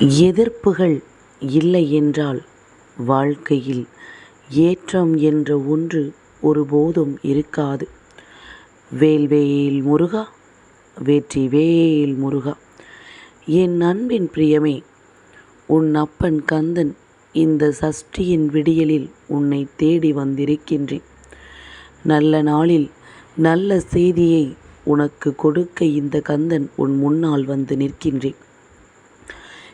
எதிர்ப்புகள் இல்லை என்றால் வாழ்க்கையில் ஏற்றம் என்ற ஒன்று ஒருபோதும் இருக்காது. வேல்வேல் முருகா வேற்றி வெற்றிவேல் முருகா! என் அன்பின் பிரியமே! உன் அப்பன் கந்தன் இந்த சஷ்டியின் விடியலில் உன்னை தேடி வந்திருக்கின்றேன். நல்ல நாளில் நல்ல செய்தியை உனக்கு கொடுக்க இந்த கந்தன் உன் முன்னால் வந்து நிற்கின்றேன்.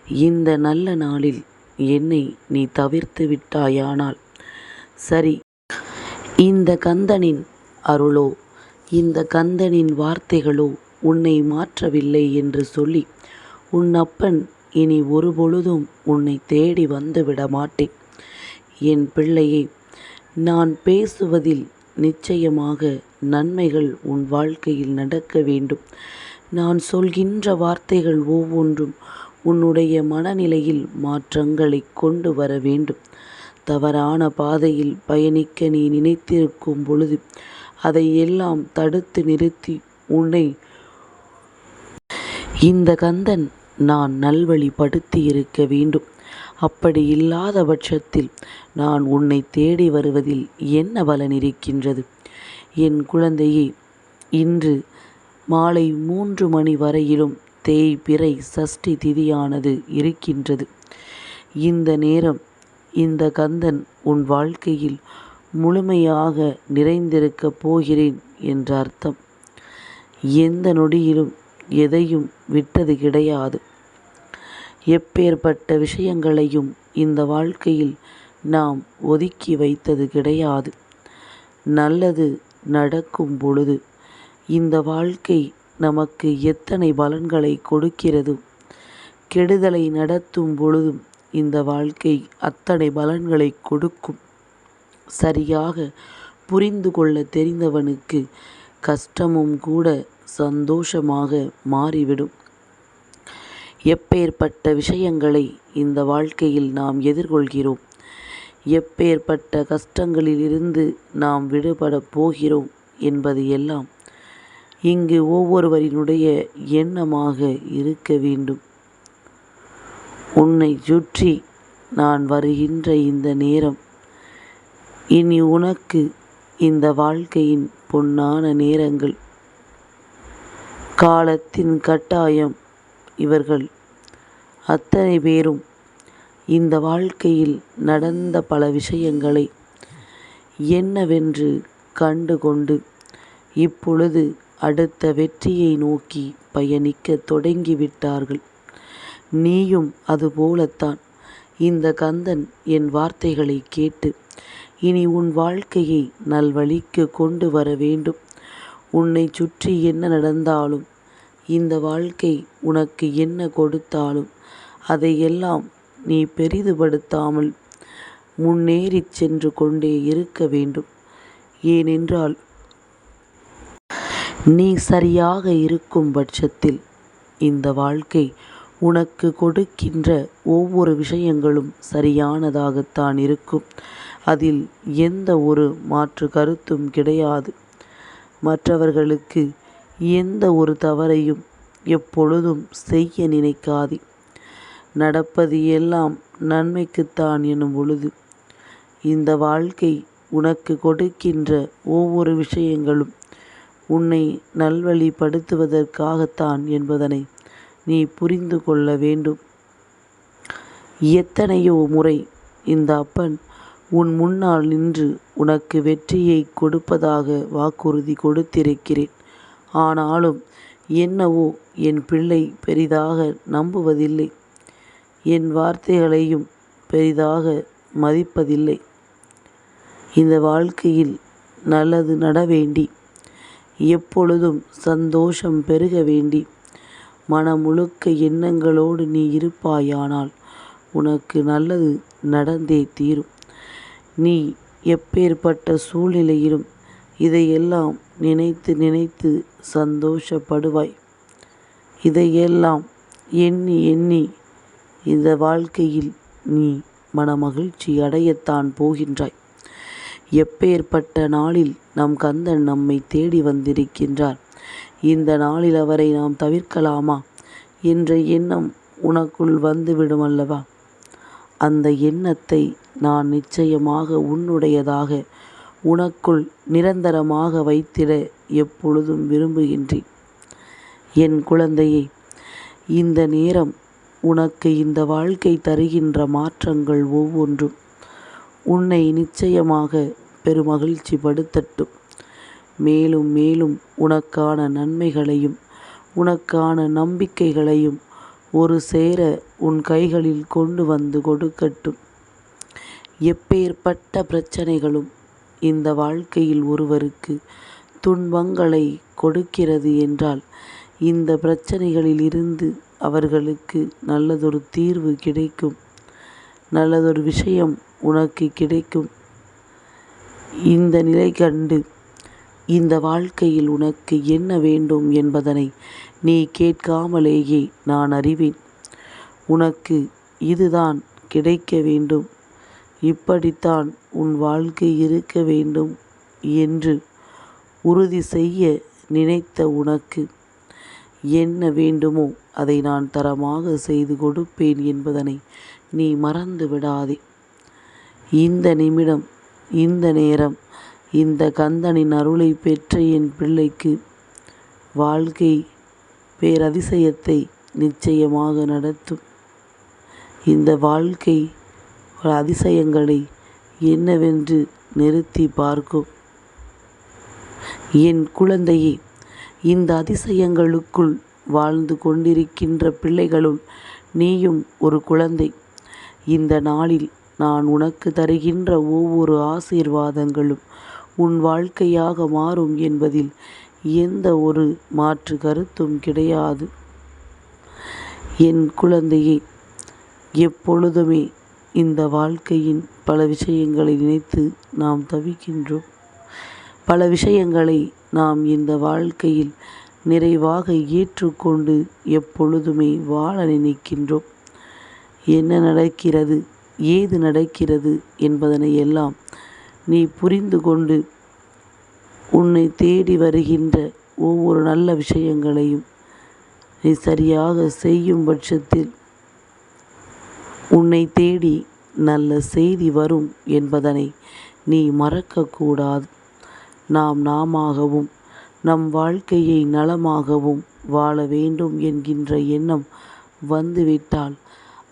இந்த நல்ல நாளில் என்னை நீ தவிர்த்து விட்டாயானால் சரி இந்த கந்தனின் அருளோ இந்த கந்தனின் வார்த்தைகளோ உன்னை மாற்றவில்லை என்று சொல்லி உன் அப்பன் இனி ஒருபொழுதும் உன்னை தேடி வந்துவிட மாட்டேன். என் பிள்ளையே நான் பேசுவதில் நிச்சயமாக நன்மைகள் உன் வாழ்க்கையில் நடக்க வேண்டும். நான் சொல்கின்ற வார்த்தைகள் ஒவ்வொன்றும் உன்னுடைய மனநிலையில் மாற்றங்களை கொண்டு வர வேண்டும். தவறான பாதையில் பயணிக்க நீ நினைத்திருக்கும் பொழுது அதை எல்லாம் தடுத்து நிறுத்தி உன்னை இந்த கந்தன் நான் நல்வழிப்படுத்தியிருக்க வேண்டும். அப்படி இல்லாத பட்சத்தில் நான் உன்னை தேடி வருவதில் என்ன பலன் இருக்கின்றது? என் குழந்தையே இன்று மாலை மூன்று மணி வரையிலும் தேய்பிறை சஷ்டி திதியானது இருக்கின்றது. இந்த நேரம் இந்த கந்தன் உன் வாழ்க்கையில் முழுமையாக நிறைந்திருக்கப் போகிறேன் என்ற அர்த்தம். எந்த நொடியிலும் எதையும் விட்டது கிடையாது. எப்பேற்பட்ட விஷயங்களையும் இந்த வாழ்க்கையில் நாம் ஒதுக்கி வைத்தது கிடையாது. நல்லது நடக்கும் பொழுது இந்த வாழ்க்கை நமக்கு எத்தனை பலன்களை கொடுக்கிறது கெடுதலை நடத்தும் பொழுதும் இந்த வாழ்க்கை அத்தனை பலன்களை கொடுக்கும். சரியாக புரிந்து கொள்ளத் தெரிந்தவனுக்கு கஷ்டமும் கூட சந்தோஷமாக மாறிவிடும். எப்பேற்பட்ட விஷயங்களை இந்த வாழ்க்கையில் நாம் எதிர்கொள்கிறோம். எப்பேற்பட்ட கஷ்டங்களிலிருந்து நாம் விடுபடப் போகிறோம் என்பது எல்லாம் இங்கு ஒவ்வொருவரினுடைய எண்ணமாக இருக்க வேண்டும். உன்னைச் சுற்றி நான் வருகின்ற இந்த நேரம் இனி உனக்கு இந்த வாழ்க்கையின் பொன்னான நேரங்கள். காலத்தின் கட்டாயம் இவர்கள் அத்தனை பேரும் இந்த வாழ்க்கையில் நடந்த பல விஷயங்களை என்னவென்று கண்டு கொண்டு இப்பொழுது அடுத்த வெற்றியை நோக்கி பயணிக்கத் தொடங்கிவிட்டார்கள். நீயும் அதுபோலத்தான். இந்த கந்தன் என் வார்த்தைகளைக் கேட்டு இனி உன் வாழ்க்கையை நல்வழிக்கு கொண்டு வர வேண்டும். உன்னைச் சுற்றி என்ன நடந்தாலும் இந்த வாழ்க்கை உனக்கு என்ன கொடுத்தாலும் அதையெல்லாம் நீ பெரிதுபடுத்தாமல் முன்னேறிச் சென்று கொண்டே இருக்க வேண்டும். ஏனென்றால் நீ சரியாக இருக்கும் பட்சத்தில் இந்த வாழ்க்கை உனக்கு கொடுக்கின்ற ஒவ்வொரு விஷயங்களும் சரியானதாகத்தான் இருக்கும். அதில் எந்த ஒரு மாற்று கருத்தும் கிடையாது. மற்றவர்களுக்கு எந்த ஒரு தவறையும் எப்பொழுதும் செய்ய நினைக்காதே. நடப்பது எல்லாம் நன்மைக்குத்தான் எனும் பொழுது இந்த வாழ்க்கை உனக்கு கொடுக்கின்ற ஒவ்வொரு விஷயங்களும் உன்னை நல்வழிப்படுத்துவதற்காகத்தான் என்பதனை நீ புரிந்து கொள்ள வேண்டும். எத்தனையோ முறை இந்த அப்பன் உன் முன்னால் நின்று உனக்கு வெற்றியை கொடுப்பதாக வாக்குறுதி கொடுத்திருக்கிறேன். ஆனாலும் என்னவோ என் பிள்ளை பெரிதாக நம்புவதில்லை. என் வார்த்தைகளையும் பெரிதாக மதிப்பதில்லை. இந்த வாழ்க்கையில் நல்லது நடவேண்டி எப்பொழுதும் சந்தோஷம் பெருக வேண்டி மனம் முழுக்க எண்ணங்களோடு நீ இருப்பாயானால் உனக்கு நல்லது நடந்தே தீரும். நீ எப்பேற்பட்ட சூழ்நிலையிலும் இதையெல்லாம் நினைத்து நினைத்து சந்தோஷப்படுவாய். இதையெல்லாம் எண்ணி எண்ணி இந்த வாழ்க்கையில் நீ மனமகிழ்ச்சி அடையத்தான் போகின்றாய். எப்பேர்ப்பட்ட நாளில் நம் கந்தன் நம்மை தேடி வந்திருக்கின்றார். இந்த நாளில் அவரை நாம் தவிர்க்கலாமா? என்ற எண்ணம் உனக்குள் வந்துவிடும் அல்லவா அந்த எண்ணத்தை நான் நிச்சயமாக உன்னுடையதாக உனக்குள் நிரந்தரமாக வைத்திட எப்பொழுதும் விரும்புகின்றேன். என் குழந்தையே இந்த நேரம் உனக்கு இந்த வாழ்க்கை தருகின்ற மாற்றங்கள் ஒவ்வொன்றும். உன்னை நிச்சயமாக பெருமகிழ்ச்சி படுத்தட்டும் மேலும் மேலும் உனக்கான நன்மைகளையும் உனக்கான நம்பிக்கைகளையும் ஒரு சேர உன் கைகளில் கொண்டு வந்து கொடுக்கட்டும். எப்பேற்பட்ட பிரச்சனைகளும் இந்த வாழ்க்கையில் ஒருவருக்கு துன்பங்களை கொடுக்கிறது என்றால் இந்த பிரச்சனைகளில் இருந்து அவர்களுக்கு நல்லதொரு தீர்வு கிடைக்கும். நல்லதொரு விஷயம் உனக்கு கிடைக்கும். இந்த நிலை கண்டு இந்த வாழ்க்கையில் உனக்கு என்ன வேண்டும் என்பதனை நீ கேட்காமலேயே நான் அறிவேன். உனக்கு இதுதான் கிடைக்க வேண்டும். இப்படித்தான் உன் வாழ்க்கை இருக்க வேண்டும் என்று உறுதி செய்ய நினைத்த உனக்கு என்ன வேண்டுமோ அதை நான் தரமாக செய்து கொடுப்பேன் என்பதனை நீ மறந்து விடாதே இந்த நிமிடம் இந்த நேரம் இந்த கந்தனின் அருளை பெற்ற என் பிள்ளைக்கு வாழ்க்கை பேரதிசயத்தை நிச்சயமாக நடத்தும். இந்த வாழ்க்கை அதிசயங்களை என்னவென்று நிறுத்தி பார்க்கும். என் குழந்தையே இந்த அதிசயங்களுக்குள் வாழ்ந்து கொண்டிருக்கின்ற பிள்ளைகளுள் நீயும் ஒரு குழந்தை. இந்த நாளில் நான் உனக்கு தருகின்ற ஒவ்வொரு ஆசீர்வாதங்களும் உன் வாழ்க்கையாக மாறும் என்பதில் எந்த ஒரு மாற்று கருத்தும் கிடையாது. என் குழந்தையே எப்பொழுதுமே இந்த வாழ்க்கையின் பல விஷயங்களை நினைத்து நாம் தவிக்கின்றோம். பல விஷயங்களை நாம் இந்த வாழ்க்கையில் நிறைவாக ஏற்றுக்கொண்டு எப்பொழுதுமே வாழ நினைக்கின்றோம். என்ன நடக்கிறது? ஏது நடக்கிறது என்பதனை எல்லாம் நீ புரிந்து கொண்டு உன்னை தேடி வருகின்ற ஒவ்வொரு நல்ல விஷயங்களையும் நீ சரியாக செய்யும் பட்சத்தில் உன்னை தேடி நல்ல செய்தி வரும் என்பதனை நீ மறக்கக்கூடாது. நாம் நாமாகவும் நம் வாழ்க்கையை நலமாகவும் வாழ வேண்டும் என்கின்ற எண்ணம் வந்துவிட்டால்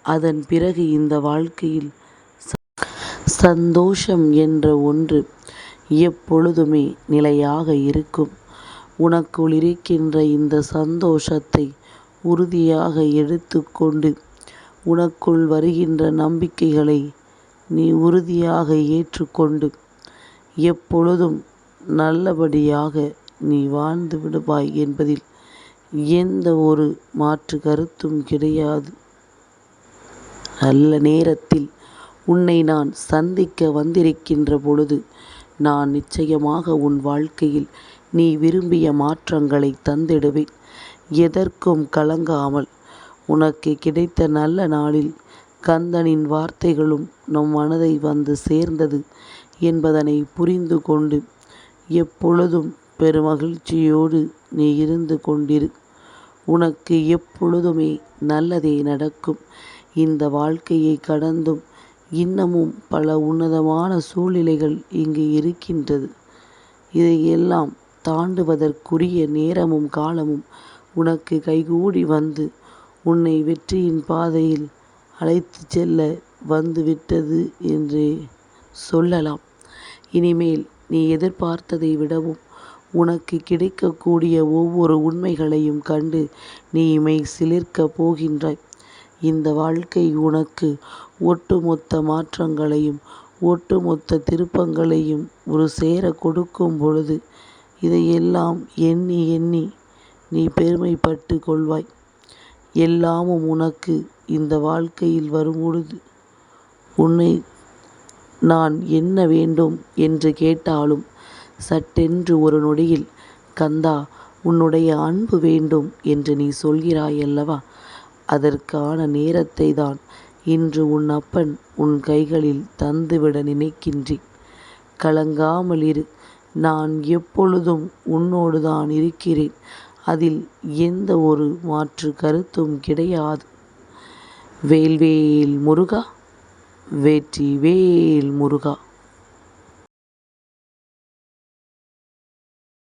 அதன் பிறகு இந்த வாழ்க்கையில் சந்தோஷம் என்ற ஒன்று எப்பொழுதுமே நிலையாக இருக்கும். உனக்குள் இருக்கின்ற இந்த சந்தோஷத்தை உறுதியாக எடுத்துக்கொண்டு உனக்குள் வருகின்ற நம்பிக்கைகளை நீ உறுதியாக ஏற்றுக்கொண்டு எப்பொழுதும் நல்லபடியாக நீ வாழ்ந்து விடுவாய் என்பதில் எந்த ஒரு மாற்று கருத்தும் கிடையாது. நல்ல நேரத்தில் உன்னை நான் சந்திக்க வந்திருக்கின்ற பொழுது நான் நிச்சயமாக உன் வாழ்க்கையில் நீ விரும்பிய மாற்றங்களை தந்திடுவேன். எதற்கும் கலங்காமல் உனக்கு கிடைத்த நல்ல நாளில் கந்தனின் வார்த்தைகளும் நம் மனதை வந்து சேர்ந்தது என்பதனை புரிந்து கொண்டு எப்பொழுதும் பெருமகிழ்ச்சியோடு நீ இருந்து கொண்டிரு. உனக்கு எப்பொழுதுமே நல்லதே நடக்கும். இந்த வாழ்க்கையை கடந்தும் இன்னமும் பல உன்னதமான சூழ்நிலைகள் இங்கு இருக்கின்றது. இதையெல்லாம் தாண்டுவதற்குரிய நேரமும் காலமும் உனக்கு கைகூடி வந்து உன்னை வெற்றியின் பாதையில் அழைத்து செல்ல வந்துவிட்டது என்றே சொல்லலாம். இனிமேல் நீ எதிர்பார்த்ததை விடவும் உனக்கு கிடைக்கக்கூடிய ஒவ்வொரு உண்மைகளையும் கண்டு நீ இமை சிலிர்க்கப் போகின்றாய். இந்த வாழ்க்கை உனக்கு ஒட்டுமொத்த மாற்றங்களையும் ஒட்டுமொத்த திருப்பங்களையும் ஒரு சேர கொடுக்கும் பொழுது இதையெல்லாம் எண்ணி எண்ணி நீ பெருமைப்பட்டு கொள்வாய். எல்லாமும் உனக்கு இந்த வாழ்க்கையில் வரும்பொழுது உன்னை நான் என்ன வேண்டும் என்று கேட்டாலும் சட்டென்று ஒரு நொடியில் கந்தா உன்னுடைய அன்பு வேண்டும் என்று நீ சொல்கிறாய் அல்லவா? அதற்கான நேரத்தை தான் இன்று உன் அப்பன் உன் கைகளில் தந்துவிட நினைக்கின்றேன். கலங்காமல் இரு நான் எப்பொழுதும் உன்னோடு தான் இருக்கிறேன். அதில் எந்த ஒரு மாற்று கருத்தும் கிடையாது. வேல்வேல் முருகா வெற்றிவேல் முருகா.